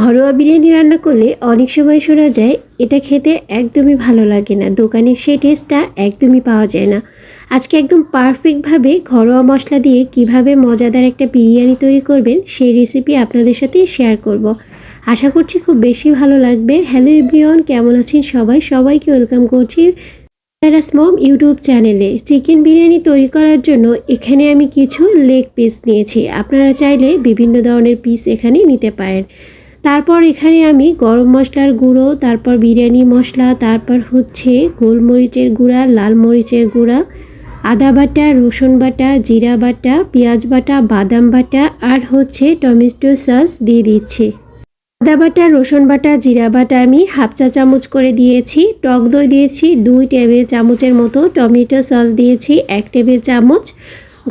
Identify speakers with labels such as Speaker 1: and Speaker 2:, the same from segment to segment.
Speaker 1: ঘরোয়া বিরিয়ানি রান্না করলে অনেক সময় শোনা যায়, এটা খেতে একদমই ভালো লাগে না। দোকানের সেই টেস্টটা একদমই পাওয়া যায় না। আজকে একদম পারফেক্টভাবে ঘরোয়া মশলা দিয়ে কীভাবে মজাদার একটা বিরিয়ানি তৈরি করবেন, সেই রেসিপি আপনাদের সাথে শেয়ার করব। আশা করছি খুব বেশি ভালো লাগবে। হ্যালো এভরিওয়ান কেমন আছেন সবাই? সবাইকে ওয়েলকাম করছি মম ইউটিউব চ্যানেলে চিকেন বিরিয়ানি তৈরি করার জন্য এখানে আমি কিছু লেগ পিস নিয়েছি। আপনারা চাইলে বিভিন্ন ধরনের পিস এখানে নিতে পারেন। তারপর এখানে আমি গরম মশলার গুঁড়ো, তারপর বিরিয়ানি মশলা, তারপর হচ্ছে গোলমরিচের গুঁড়া, লাল মরিচের গুঁড়া, আদা বাটা, রসুন বাটা, জিরা বাটা, পেঁয়াজ বাটা, বাদাম বাটা আর হচ্ছে টমেটো সস দিয়ে দিচ্ছি। আদা বাটা, রসুন বাটা, জিরা বাটা আমি হাফ চা চামচ করে দিয়েছি। টক দই দিয়েছি, দুই টেবিল চামচের মতো টমেটো সস দিয়েছি, এক টেবিল চামচ।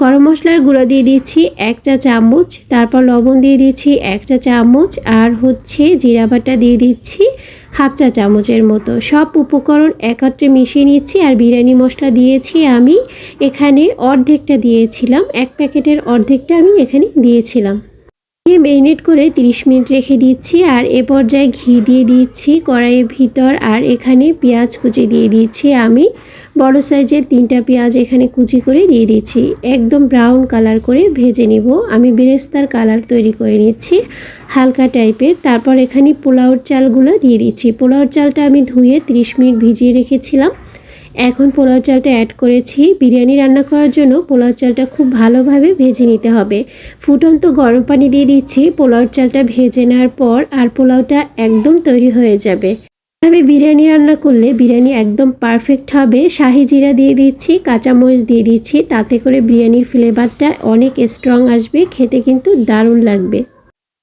Speaker 1: গরম মশলার গুঁড়ো দিয়ে দিচ্ছি এক চা চামচ, তারপর লবণ দিয়ে দিচ্ছি এক চা চামচ, আর হচ্ছে জিরা বাটা দিয়ে দিচ্ছি হাফ চা চামচের মতো। সব উপকরণ একত্রে মিশিয়ে নিচ্ছি আর বিরিয়ানি মশলা দিয়েছি আমি। এখানে অর্ধেকটা দিয়েছিলাম, এক প্যাকেটের অর্ধেকটা আমি এখানে দিয়েছিলাম। দিয়ে মেরিনেট করে 30 মিনিট রেখে দিচ্ছি আর এ পর্যায়ে ঘি দিয়ে দিচ্ছি, কড়াইয়ের ভিতর আর এখানে পেঁয়াজ কুচি দিয়ে দিচ্ছি আমি। বড় সাইজের তিনটা পেঁয়াজ এখানে কুচি করে দিয়ে দিচ্ছি। একদম ব্রাউন কালার করে ভেজে নিব। আমি বেরেস্তার কালার তৈরি করে নিচ্ছি, হালকা টাইপের তারপর এখানে পোলাওর চালগুলো দিয়ে দিচ্ছি। পোলাওর চালটা আমি ধুয়ে 30 মিনিট ভিজিয়ে রেখেছিলাম। এখন পোলাও চালটা অ্যাড করেছি। বিরিয়ানি রান্না করার জন্য পোলাও চালটা খুব ভালোভাবে ভেজে নিতে হবে। ফুটন্ত গরম পানি দিয়ে দিচ্ছি। পোলাও চালটা ভেজে নেওয়ার পর আর পোলাওটা একদম তৈরি হয়ে যাবে। এভাবে বিরিয়ানি রান্না করলে বিরিয়ানি একদম পারফেক্ট হবে। শাহি জিরা দিয়ে দিচ্ছি, কাঁচামরিচ দিয়ে দিচ্ছি। তাতে করে বিরিয়ানির ফ্লেভারটা অনেক স্ট্রং আসবে। খেতে কিন্তু দারুণ লাগবে।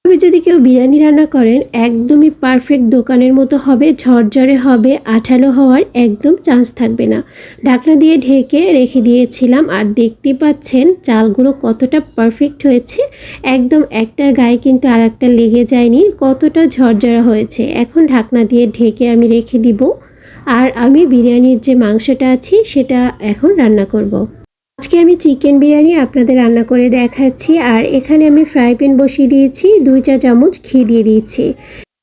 Speaker 1: তবে যদি কেউ বিরিয়ানি রান্না করেন, একদমই পারফেক্ট দোকানের মতো হবে, ঝরঝরে হবে, আঠালো হওয়ার একদম চান্স থাকবে না। ঢাকনা দিয়ে ঢেকে রেখে দিয়েছিলাম আর দেখতে পাচ্ছেন চালগুলো কতটা পারফেক্ট হয়েছে। একদম একটার গায়ে কিন্তু আর একটা লেগে যায়নি, কতটা ঝরঝরা হয়েছে। এখন ঢাকনা দিয়ে ঢেকে আমি রেখে দিব। আর আমি বিরিয়ানির যে মাংসটা আছে, সেটা এখন রান্না করব। আজকে আমি চিকেন বিরিয়ানি আপনাদের রান্না করে দেখাচ্ছি, আর এখানে আমি ফ্রাই প্যান বসিয়ে দিয়েছি, দুই চা চামচ ঘি দিয়ে দিয়েছি।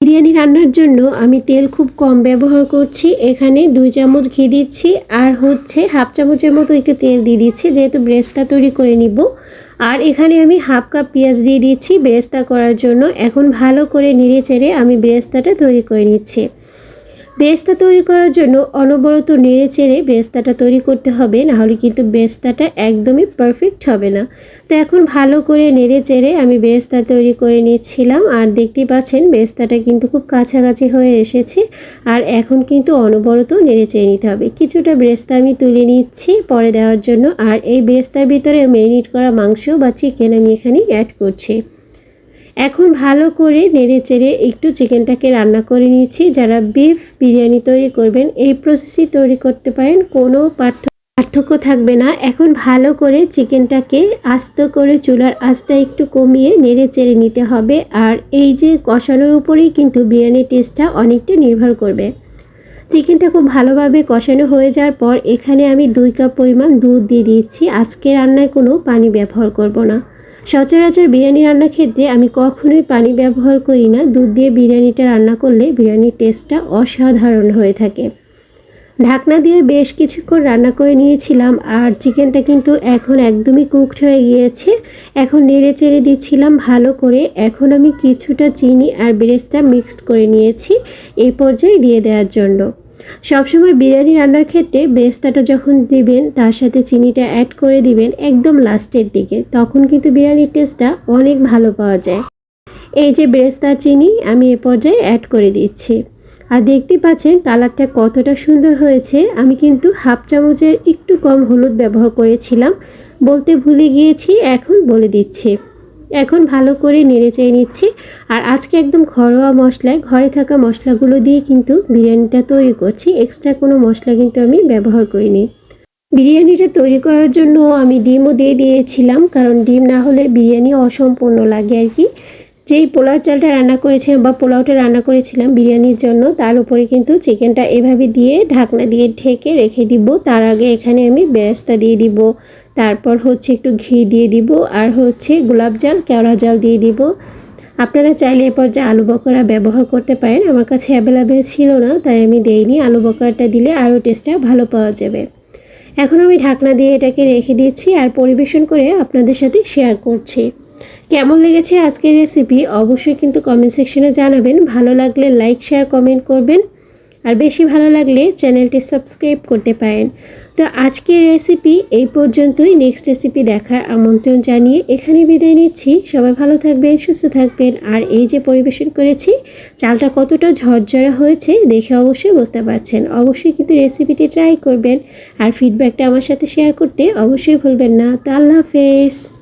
Speaker 1: বিরিয়ানি রান্নার জন্য আমি তেল খুব কম ব্যবহার করছি, এখানে দুই চামচ ঘি দিচ্ছি, আর হচ্ছে হাফ চামচের মতো একটু তেল দিয়ে দিচ্ছি, যেহেতু ব্রেস্তা তৈরি করে নিব। আর এখানে আমি হাফ কাপ পেঁয়াজ দিয়ে দিচ্ছি ব্রেস্তা করার জন্য, এখন ভালো করে নেড়ে চেড়ে আমি ব্রেস্তাটা তৈরি করে নিচ্ছি। বেস্তা তৈরি করার জন্য অনবরত নেড়ে চেড়ে বেস্তাটা তৈরি করতে হবে, নাহলে কিন্তু বেস্তাটা একদমই পারফেক্ট হবে না। তো এখন ভালো করে নেড়ে চেড়ে আমি বেস্তা তৈরি করে নিচ্ছিলাম, আর দেখতে পাচ্ছেন বেস্তাটা কিন্তু খুব কাছাকাছি হয়ে এসেছে, আর এখন কিন্তু অনবরত নেড়ে চেড়ে নিতে হবে। কিছুটা বেস্তা আমি তুলে নিচ্ছি পরে দেওয়ার জন্য, আর এই বেস্তার ভিতরে মেরিনেট করা মাংস বা চিকেন আমি এখানে অ্যাড করছি। এখন ভালো করে নেড়ে চেড়ে একটু চিকেনটাকে রান্না করে নিচ্ছি যারা বিফ বিরিয়ানি তৈরি করবেন, এই প্রসেসই তৈরি করতে পারেন, কোনো পার্থক্য পার্থক্য থাকবে না। এখন ভালো করে চিকেনটাকে আস্ত করে চুলার আঁচটা একটু কমিয়ে নেড়ে চেড়ে নিতে হবে। আর এই যে কষানোর উপরেই কিন্তু বিরিয়ানির টেস্টটা অনেকটা নির্ভর করবে। চিকেনটা খুব ভালোভাবে কষানো হয়ে যাওয়ার পর এখানে আমি দুই কাপ পরিমাণ দুধ দিয়ে দিচ্ছি আজকে রান্নায় কোনো পানি ব্যবহার করব না। সচরাচর বিরিয়ানি রান্নার ক্ষেত্রে আমি কখনোই পানি ব্যবহার করি না। দুধ দিয়ে বিরিয়ানিটা রান্না করলে বিরিয়ানির টেস্টটা অসাধারণ হয়ে থাকে। ঢাকনা দিয়ে বেশ কিছুক্ষণ রান্না করে নিয়েছিলাম আর চিকেনটা কিন্তু এখন একদমই কুকড হয়ে গিয়েছে। এখন নেড়ে চেড়ে দিচ্ছিলাম ভালো করে। এখন আমি কিছুটা চিনি আর বেরেস্তা মিক্সড করে নিয়েছি এই পর্যায়ে দিয়ে দেওয়ার জন্য। সবসময় বিরিয়ানি রান্নার ক্ষেত্রে বেস্তাটা যখন দিবেন, তার সাথে চিনিটা অ্যাড করে দিবেন একদম লাস্টের দিকে, তখন কিন্তু বিরিয়ানির টেস্টটা অনেক ভালো পাওয়া যায়। এই যে বেরেস্তা চিনি আমি এ পর্যায়ে অ্যাড করে দিচ্ছি। আর দেখতে পাচ্ছেন কালারটা কতটা সুন্দর হয়েছে। আমি কিন্তু হাফ চামচের একটু কম হলুদ ব্যবহার করেছিলাম। বলতে ভুলে গিয়েছি, এখন বলে দিচ্ছি। এখন ভালো করে নেড়ে চেয়ে নিচ্ছি। আর আজকে একদম ঘরোয়া মশলায়, ঘরে থাকা মশলাগুলো দিয়ে কিন্তু বিরিয়ানিটা তৈরি করছি। এক্সট্রা কোনো মশলা কিন্তু আমি ব্যবহার করিনি। বিরিয়ানিটা তৈরি করার জন্য আমি ডিমও দিয়ে দিয়েছিলাম, কারণ ডিম না হলে বিরিয়ানি অসম্পূর্ণ লাগে আর কি। যেই পোলাও চালটা রান্না করেছিলাম বা পোলাওটা রান্না করেছিলাম বিরিয়ানির জন্য, তার উপরে কিন্তু চিকেনটা এভাবে দিয়ে ঢাকনা দিয়ে ঢেকে রেখে দিব। তার আগে এখানে আমি বেরেস্তা দিয়ে দিব, তারপর হচ্ছে একটু ঘি দিয়ে দিব, আর হচ্ছে গোলাপ জল, কেওড়া জল দিয়ে দিব। আপনারা চাইলে এরপর যে আলু বকরা ব্যবহার করতে পারেন। আমার কাছে অ্যাভেলেবেল ছিল না, তাই আমি দেইনি। আলু বকরাটা দিলে আরও টেস্টটা ভালো পাওয়া যাবে। এখন আমি ঢাকনা দিয়ে এটাকে রেখে দিচ্ছি আর পরিবেশন করে আপনাদের সাথে শেয়ার করছি। কেমন লেগেছে আজকের রেসিপি অবশ্যই কিন্তু কমেন্ট সেকশনে জানাবেন। ভালো লাগলে লাইক শেয়ার কমেন্ট করবেন। আর বেশি ভালো লাগলে চ্যানেলটি সাবস্ক্রাইব করতে পারেন। তো আজকের রেসিপি এই পর্যন্তই। নেক্সট রেসিপি দেখার আমন্ত্রণ জানিয়ে এখানে বিদায় নিচ্ছি। সবাই ভালো থাকবেন, সুস্থ থাকবেন। আর এই যে পরিবেশন করেছি, চালটা কতটা ঝরঝরা হয়েছে দেখে অবশ্যই বুঝতে পারছেন। অবশ্যই কিন্তু রেসিপিটি ট্রাই করবেন। আর ফিডব্যাকটা আমার সাথে শেয়ার করতে অবশ্যই ভুলবেন না। তো আল্লাহ হাফেজ।